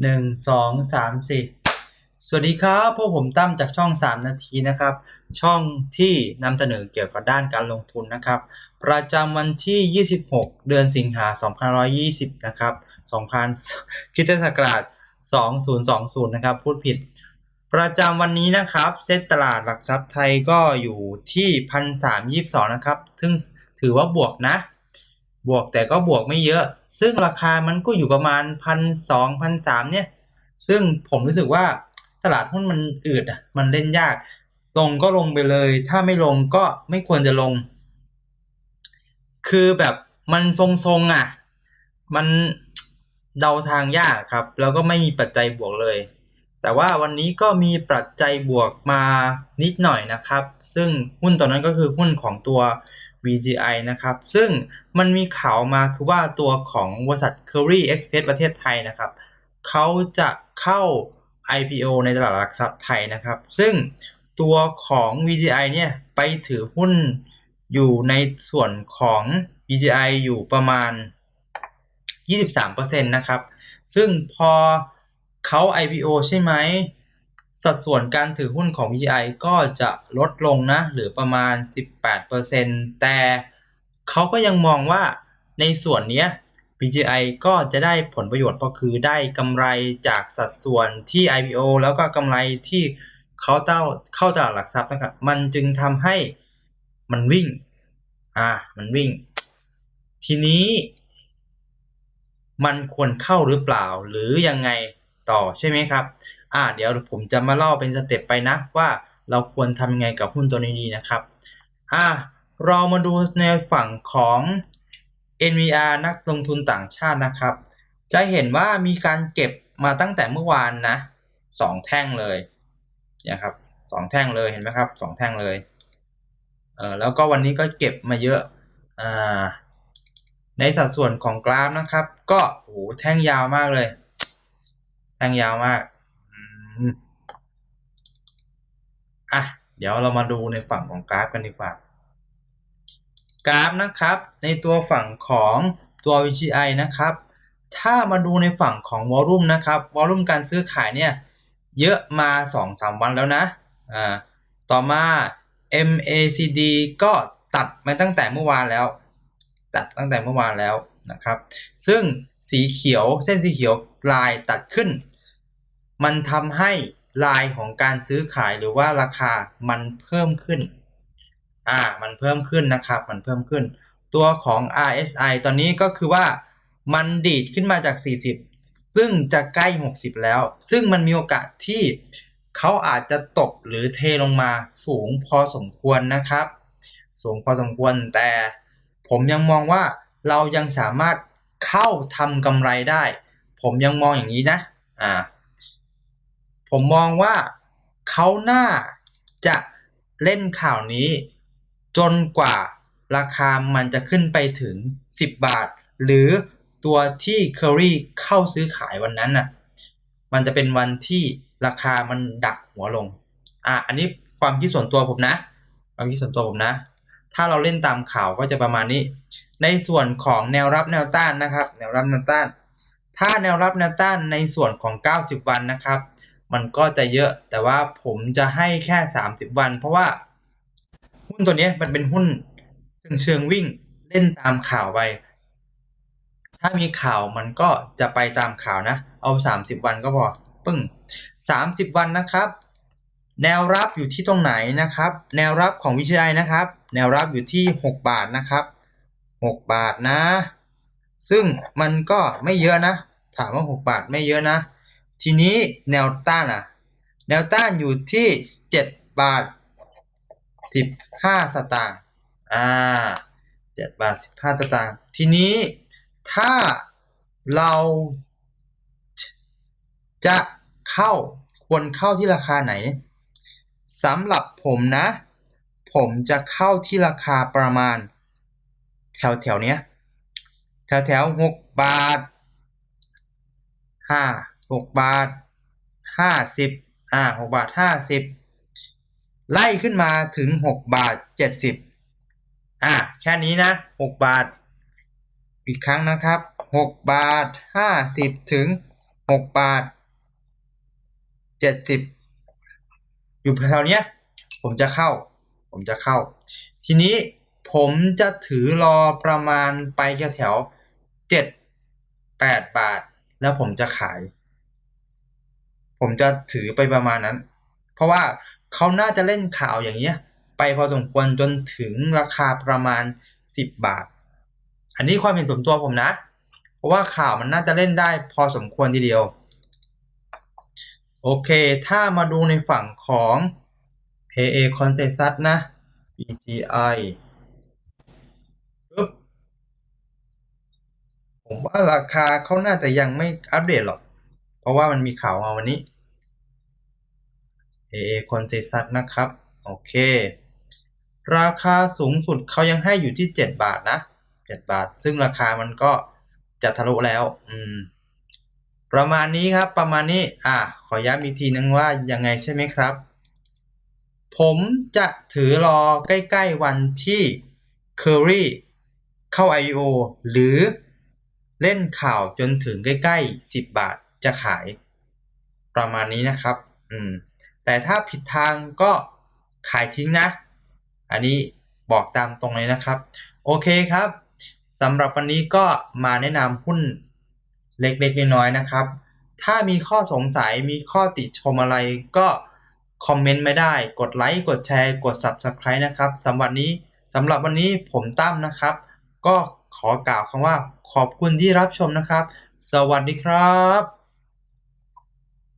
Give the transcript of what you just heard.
หนึ่งสองสามสี่สวัสดีครับ พวกผมตั้มจากช่อง 3 นาทีนะครับ ช่องที่นำเสนอเกี่ยวกับด้านการลงทุนนะครับ ประจำวันที่ 26 เดือนสิงหา2520 นะครับ2000คริสตศักราช2020 นะครับ พูดผิด ประจำวันนี้นะครับ เซ็ตตลาดหลักทรัพย์ไทยก็อยู่ที่ 1,322 นะครับ ซึ่งถือว่าบวกนะ บวกแต่ก็บวกไม่เยอะ ซึ่งราคามันก็อยู่ประมาณพันสองพันสามเนี่ย ซึ่งผมรู้สึกว่าตลาดหุ้นมันอืดอะ มันเล่นยาก ลงก็ลงไปเลย ถ้าไม่ลงก็ไม่ควรจะลง คือแบบมันทรงๆอะ มันเดาทางยากครับ แล้วก็ไม่มีปัจจัยบวกเลย แต่ว่าวันนี้ก็มีปัจจัยบวกมานิดหน่อยนะครับ ซึ่งหุ้นตัวนั้นก็คือหุ้นของตัว VGI นะครับ ซึ่งมันมีข่าวมาคือว่าตัวของบริษัท Curry Express ประเทศไทยนะครับ เขาจะเข้า IPO ในตลาดหลักทรัพย์ไทยนะครับ ซึ่งตัวของ VGI เนี่ยไปถือหุ้นอยู่ในส่วนของ VGI อยู่ประมาณ 23%นะครับ ซึ่งพอเขา IPO ใช่ไหม สัดส่วนการถือหุ้นของ VGI ก็จะลดลงนะหรือประมาณ 18%แต่เขาก็ยังมองว่าในส่วนนี้ VGI ก็จะได้ผลประโยชน์ก็คือได้กำไรจากสัดส่วนที่ IPO แล้วก็กำไรที่เขาเต้าเข้าตลาดหลักทรัพย์นะครับมันจึงทำให้มันวิ่งอ่ามันวิ่ง ทีนี้ มันควรเข้าหรือเปล่าหรือยังไงต่อใช่ไหมครับ อ่าเดี๋ยวผมจะมาเล่าเป็นสเต็ปไปนะว่าเราควรทำยังไงกับหุ้นตัวนี้ดีนะครับ อ่าเรามาดูในฝั่งของ NVR นักลงทุนต่างชาตินะครับ จะเห็นว่ามีการเก็บมาตั้งแต่เมื่อวานนะสองแท่งเลยนะครับสองแท่งเลยเห็นไหมครับสองแท่งเลยเออแล้วก็วันนี้ก็เก็บมาเยอะอ่าในสัดส่วนของกราฟนะครับ ก็โอ้แท่งยาวมากเลย แท่งยาวมาก อะ เดี๋ยวเรามาดูในฝั่งของกราฟกันดีกว่า กราฟนะครับ ในตัวฝั่งของตัว VGI นะครับ ถ้ามาดูในฝั่งของวอลุ่มนะครับ วอลุ่มการซื้อขายเนี่ย เยอะมา 2-3 วันแล้วนะ อ่า ต่อมา MACD ก็ตัดมาตั้งแต่เมื่อวานแล้ว ตัดตั้งแต่เมื่อวานแล้วนะครับ ซึ่งสีเขียวเส้นสีเขียวลายตัดขึ้น มันทำให้ลายของการซื้อขายหรือว่าราคามันเพิ่มขึ้น อ่า มันเพิ่มขึ้นนะครับ มันเพิ่มขึ้น ตัวของ RSI ตอนนี้ก็คือว่ามันดีดขึ้นมาจาก 40 ซึ่งจะใกล้ 60 แล้ว ซึ่งมันมีโอกาสที่เขาอาจจะตกหรือเทลงมาสูงพอสมควรนะครับ สูงพอสมควร แต่ผมยังมองว่าเรายังสามารถเข้าทำกำไรได้ ผมยังมองอย่างนี้นะ อ่า ผมมองว่าเขาน่าจะเล่นข่าวนี้ จนกว่าราคามันจะขึ้นไปถึง 10 บาท หรือตัวที่ Curry เข้าซื้อขายวันนั้นน่ะมันจะเป็นวันที่ราคามันดักหัวลง อะอันนี้ความคิดส่วนตัวผมนะ ความคิดส่วนตัวผมนะ ถ้าเราเล่นตามข่าวก็จะประมาณนี้ ในส่วนของแนวรับแนวต้านนะครับ แนวรับแนวต้าน ถ้าแนวรับแนวต้านในส่วนของ 90 วันนะครับ มันก็จะเยอะ แต่ว่าผมจะให้แค่ 30 วัน เพราะว่าหุ้นตัวนี้มันเป็นหุ้นเชิงเชิงวิ่งเล่นตามข่าวไป ถ้ามีข่าวมันก็จะไปตามข่าวนะ เอา 30 วันก็พอปึ้ง 30 วันนะครับ แนวรับอยู่ที่ตรงไหนนะครับ แนวรับของวิชัยนะครับ แนวรับอยู่ที่ 6 บาทนะครับ 6 บาทนะ ซึ่งมันก็ไม่เยอะนะ ถามว่า 6 บาทไม่เยอะนะ ทีนี้แนวต้านอะ แนวต้านอยู่ที่ 7 บาทสิบห้าสตางค์ อ่าเจ็ดบาทสิบห้าสตางค์ ทีนี้ถ้าเราจะเข้าควรเข้าที่ราคาไหนสำหรับผมนะ ผมจะเข้าที่ราคาประมาณ แถวแถวเนี้ยแถวแถวหกบาทห้า หกบาทห้าสิบอ่าหกบาทห้าสิบไล่ขึ้นมาถึง6บาท70อะแค่นี้นะ6บาท อีกครั้งนะครับ6บาท50ถึงหกบาทเจ็ดสิบอยู่แถวเนี้ยผมจะเข้า ผมจะเข้า ทีนี้ผมจะถือรอประมาณไปแถวๆเจ็ดแปดบาท แล้วผมจะขาย ผมจะถือไปประมาณนั้น เพราะว่าเขาน่าจะเล่นข่าวอย่างเงี้ย ไปพอสมควรจนถึงราคาประมาณ 10 บาท อันนี้ความเห็นส่วนตัวผมนะ เพราะว่าข่าวมันน่าจะเล่นได้พอสมควรทีเดียว โอเค ถ้ามาดูในฝั่งของ AA Consensus นะ BGI ปึ๊บผมว่าราคาเขาน่าจะยังไม่อัปเดตหรอก เพราะว่ามันมีข่าวมาวันนี้ AA Consensus นะครับ โอเค ราคาสูงสุดเขายังให้อยู่ที่ 7 บาทนะ 7 บาท ซึ่งราคามันก็จะทะลุแล้ว อืม ประมาณนี้ครับ ประมาณนี้ อะ ขอย้ำอีกทีนึงว่ายังไงใช่ไหมครับ ผมจะถือรอใกล้ๆวันที่ Curry เข้า IO หรือเล่นข่าวจนถึงใกล้ ๆ 10 บาท จะขายประมาณนี้นะครับ อืม แต่ถ้าผิดทางก็ขายทิ้งนะ อันนี้บอกตามตรงเลยนะครับ โอเคครับสำหรับวันนี้ก็มาแนะนำหุ้นเล็กๆน้อยๆนะครับ ถ้ามีข้อสงสัยมีข้อติชมอะไรก็คอมเมนต์ไม่ได้ กดไลค์ กดแชร์ กด Subscribe นะครับสำหรับนี้สำหรับวันนี้ผมตั้มนะครับ ก็ขอกล่าวคำว่าขอบคุณที่รับชมนะครับ สวัสดีครับ